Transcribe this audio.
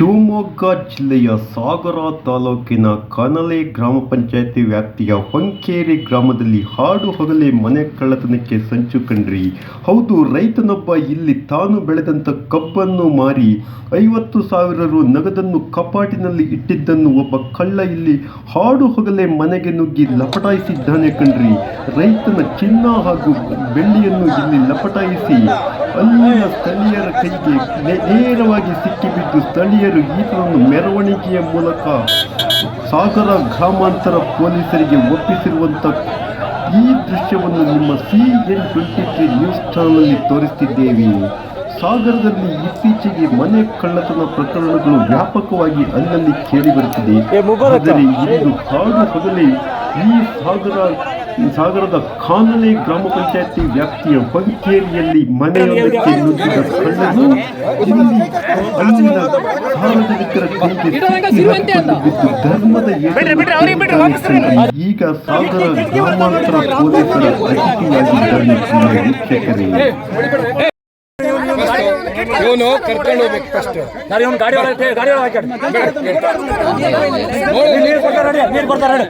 ಶಿವಮೊಗ್ಗ ಜಿಲ್ಲೆಯ ಸಾಗರ ತಾಲೂಕಿನ ಕನಲೆ ಗ್ರಾಮ ಪಂಚಾಯತಿ ವ್ಯಾಪ್ತಿಯ ಹೊಂಕೇರಿ ಗ್ರಾಮದಲ್ಲಿ ಹಾಡು ಹೊಗಲೆ ಮನೆ ಕಳ್ಳತನಕ್ಕೆ ಸಂಚು ಕಂಡ್ರಿ. ಹೌದು, ರೈತನೊಬ್ಬ ಇಲ್ಲಿ ತಾನು ಬೆಳೆದಂತ ಕಬ್ಬನ್ನು ಮಾರಿ ಐವತ್ತು ಸಾವಿರ ರು ನಗದನ್ನು ಕಪಾಟಿನಲ್ಲಿ ಇಟ್ಟಿದ್ದನ್ನು ಒಬ್ಬ ಕಳ್ಳ ಇಲ್ಲಿ ಹಾಡು ಹೊಗಲೆ ಮನೆಗೆ ನುಗ್ಗಿ ಲಪಟಾಯಿಸಿದ್ದಾನೆ ಕಣ್ರಿ ರೈತನ ಚಿನ್ನ ಹಾಗೂ ಬೆಳ್ಳಿಯನ್ನು ಇಲ್ಲಿ ಲಪಟಾಯಿಸಿ ಅಲ್ಲಿನ ಸ್ಥಳೀಯರ ಕೈಗೆ ನೇರವಾಗಿ ಸಿಕ್ಕಿಬಿದ್ದು ಸ್ಥಳೀಯರು ಈತನನ್ನು ಮೆರವಣಿಗೆಯ ಮೂಲಕ ಸಾಗರ ಗ್ರಾಮಾಂತರ ಪೊಲೀಸರಿಗೆ ಒಪ್ಪಿಸಿರುವಂತ ಈ ದೃಶ್ಯವನ್ನು ನಿಮ್ಮ C N twenty three news ಚಾನಲ್ನಲ್ಲಿ ತೋರಿಸ್ತಿದ್ದೇವೆ. ಸಾಗರದಲ್ಲಿ ಇತ್ತೀಚೆಗೆ ಮನೆ ಕಳ್ಳತನ ಪ್ರಕರಣಗಳು ವ್ಯಾಪಕವಾಗಿ ಅಲ್ಲಲ್ಲಿ ಕೇಳಿಬರುತ್ತಿದೆ. ಆದರೆ ಇಂದು ಹಾಡು ಹಗಲೇ ಈ ಸಾಗರ ಸಾಗರದ ಖಾನಲೆ ಗ್ರಾಮ ಪಂಚಾಯತಿ ವ್ಯಾಪ್ತಿಯ ಬಂಕೇರಿಯಲ್ಲಿ ಮನೆಯೊಂದಕ್ಕೆ ನುಗ್ಗಿದ ಕಳ್ಳರು ಅಲ್ಲಿನ ಈಗ ಸಾಗರ ಗ್ರಾಮಾಂತರ ಪೊಲೀಸರ ವೀಕ್ಷಕರೇ ಇವನು ಕರ್ಕೊಂಡು ಹೋಗ್ಬೇಕು ಫಸ್ಟ್ ಸರ್ ಇವನು ಗಾಡಿ ಒಳಗೆ ಗಾಡಿ ಒಳಗೆ ಹಾಕಿ ನೀರು ಕೊಡ್ತಾರೆ ನೀರು ಕೊಡ್ತಾರೆ